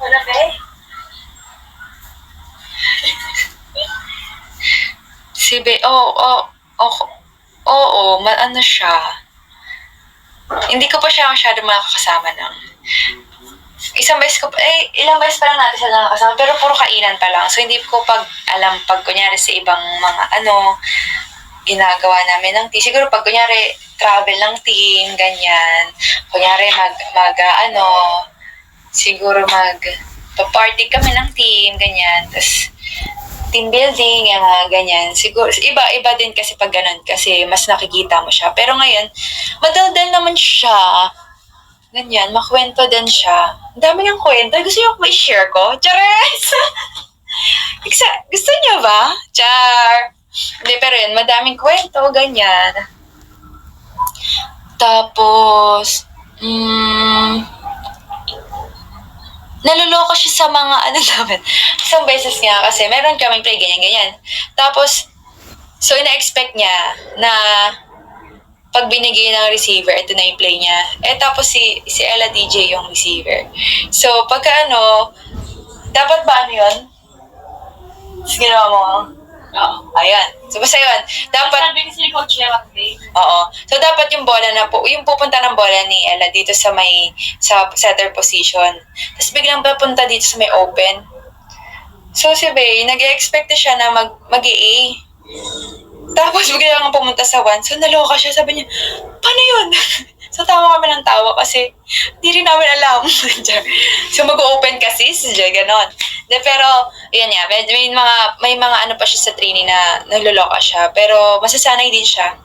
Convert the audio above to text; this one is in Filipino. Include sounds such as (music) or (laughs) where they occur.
Wala ba eh? Si Be, oo, oh, oh, oo, ma ano siya. Hindi ko pa siya masyado makakasama ng isang beses ko, pa- eh, ilang beses pa lang natin siya nakakasama, pero puro kainan pa lang. So, hindi ko pag alam pag kunyari sa ibang mga ano, ginagawa namin ng team. Siguro pag kunyari travel ng team, ganyan. Kunyari mag, mag ah, ano, siguro mag, party kami ng team, ganyan. Tapos, team building, yung mga ganyan. Siguro, iba-iba din kasi pag ganun, kasi mas nakikita mo siya. Pero ngayon, madaldal naman siya. Ganyan, makwento din siya. Ang dami niyang kwento. Gusto niyo may share ko? Chares! Exa- (laughs) gusto niyo ba? Char! Hindi, pero yun, madaming kwento, ganyan. Tapos, mm, naluloko siya sa mga (laughs) ano namin. Isang beses nga kasi meron kaming play ganyan-ganyan. Tapos, so ina-expect niya na pag binigay ng receiver, ito na yung play niya. Eh tapos si, si Ella DJ yung receiver. So, pagka ano, dapat ba ano yun? Ginawa mo, Oo. ayan. So, basta yun. Dapat, Sabi kasi ni Coach today. Oo. So, dapat yung bola na po, yung pupunta ng bola ni Ella dito sa may, sa setter position. Tapos biglang papunta dito sa may open. So, si Bay, nag-expect na siya na mag, mag-AA. Tapos bigla nga pumunta sa one. So, naloka siya. Sabi niya, paano yun? (laughs) so, tawa kami ng tawa kasi di rin namin alam. (laughs) so, mag-open kasi. So, ganon. De, pero, yun nga, may, may mga, may mga ano pa siya sa training na nagloloka siya. Pero, masasanay din siya.